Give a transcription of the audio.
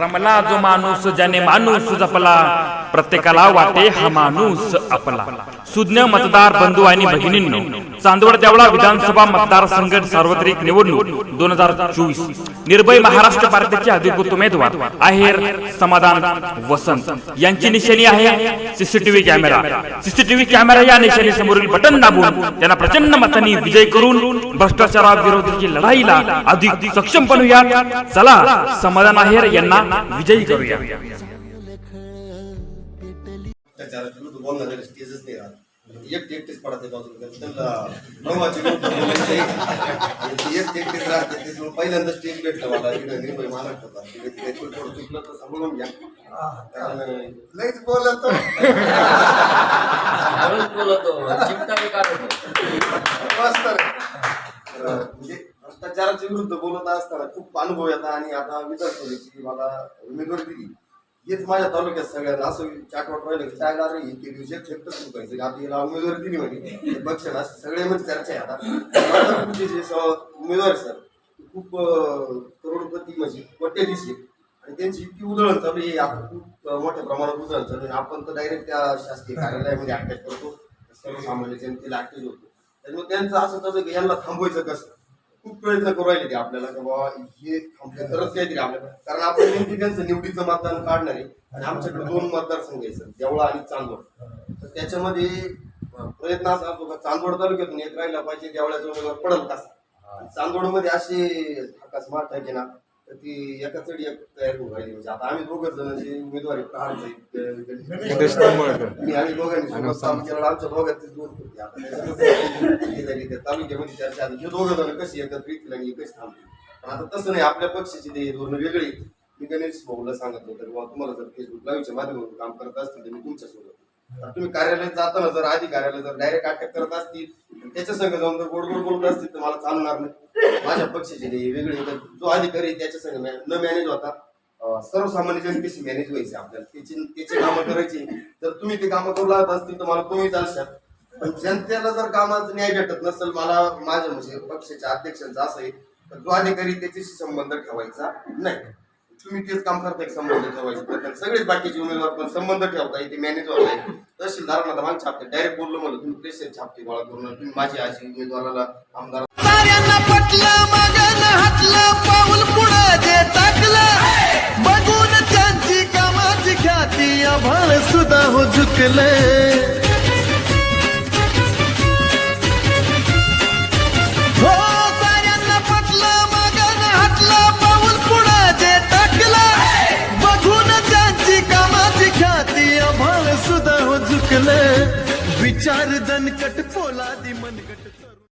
रमला जो माणूस ज्याने माणूस जपला प्रत्येकाला वाटे हा माणूस आपला. सुज्ञ मतदार बंधू आणि भगिनींनो चांदवड देवळा विधानसभा मतदारसंघ सार्वत्रिक निवडणूक दोन हजार चोवीस. निर्भय महाराष्ट्र पार्टीचे अधिकृत उमेदवार आहेर समाधान वसंत. यांची निशाणी आहे सीसीटीव्ही कॅमेरा. सीसीटीव्ही कॅमेरा या निशाणी समोरील बटन दाबून त्यांना प्रचंड मतांनी विजय करून भ्रष्टाचाराविरोधाची लढाईला अधिक सक्षम बनूया चला समाधान आहेर यांना विजयी करूया. एकटे एकटेच पडत आहे बाजूला त्यांना नवाची एकटे एकटेच राहते त्याच्यामुळे पहिल्यांदा स्टेज भेटलं मला. इकडे निर्भय महाराष्ट्रात होता. तिकडे तिकडे थोडं थोडं चुकलं तर सांगून घ्या. कारण लईच बोलत. मस्त म्हणजे भ्रष्टाचाराच्या विरुद्ध बोलत असताना खूप अनुभव येतात आणि आता विधानसभेची मला उमेदवारी दिली. हेच माझ्या तालुक्यात सगळ्यांना असं चाटवाट राहिलं की काय रे इतके दिवशी एक फेकत चुकायचं आता याला उमेदवारी दिली म्हणजे बक्षण असं सगळे म्हणजे चर्चा आहे आता. माझ्या म्हणजे जे स- उमेदवार सर खूप करोडपती म्हणजे कोट्याधीश आहेत. आणि त्यांची इतकी उधळण चालू हे आता खूप मोठ्या प्रमाणात उधळण चालू आहे. आपण तर डायरेक्ट त्या शासकीय कार्यालयामध्ये अटॅक करतो. सर्वसामान्य जनतेला अटॅच होतो. त्यामुळे त्यांचं असं चालू की यांना थांबवायचं कसं? खूप प्रयत्न करू आपल्याला की बाबा हे थांबले तरच काहीतरी आपल्याला. कारण आपण नेमकी त्यांचं निवडीचं मतदान काढणार आहे आणि आमच्याकडे दोन मतदारसंघ आहे सर देवळा आणि चांदवड. तर त्याच्यामध्ये प्रयत्न असा असतो का चांदवड तालुक्यातून एक राहिला पाहिजे देवळाचा उमेदवार पडल कसा चांदवडमध्ये असे थाकास आहे की ना तर ती एका चढी एक तयार होऊन राहिली. म्हणजे आता आम्ही दोघं जण जे उमेदवार आहेत, मी आणि दोघांनी सोबत काम केलं. आमच्या दोघांचे दोन होते. आता त्याच्यातच हे झाली त्या तालुक्यामध्ये चर्चा आली हे दोघं जण कशी एकत्र येतील आणि कशी थांबतील? पण आता तसं नाही. आपल्या पक्षाची ते धोरण वेगळी. मी गणेश भाऊला सांगत होतो की तुम्हाला जर फेसबुक लाईव्हच्या माध्यमातून काम करत असतील तर मी तुमच्यासोबत. आता तुम्ही कार्यालयात जाताना जर आधी कार्यालय जर डायरेक्ट अटॅक करत असतील त्याच्या संघ जाऊन जर गोड गोड बोलत असतील तर मला चालणार नाही. माझ्या पक्षाचे ते वेगळे जो अधिकारी आहे त्याच्या संघ न मॅनेज होता. अं, सर्वसामान्य जनतेशी मॅनेज व्हायचे आपल्याला. त्याची त्याची कामं करायची. जर तुम्ही ते कामं करू लागत असतील तर मला तुम्ही चालशाल. पण जनतेला जर कामाचा न्याय भेटत नसेल मला माझ्या म्हणजे पक्षाच्या अध्यक्षांचा असं आहे. तर जो अधिकारी त्याच्याशी संबंध ठेवायचा नाही. तुम्ही तेच काम करताय संबंध ठेवायचे प्रयत्न सगळेच बाकीचे उमेदवार पण संबंध ठेवताय ते मॅनेज होत आहे तहसीलदारांना तर मागच्या डायरेक्ट बोललो म्हणलं तुम्ही प्रेशर छापते गोळा करून तुम्ही माझी आजी उमेदवाराला आमदार साऱ्यांना पटलं मगन हातलं पाऊल पुढं जे टाकलं. बघून त्यांची कामाची ख्याती आभाळ सुद्धा हो झुकले. विचार दनकट फोला दी विचार मनकट.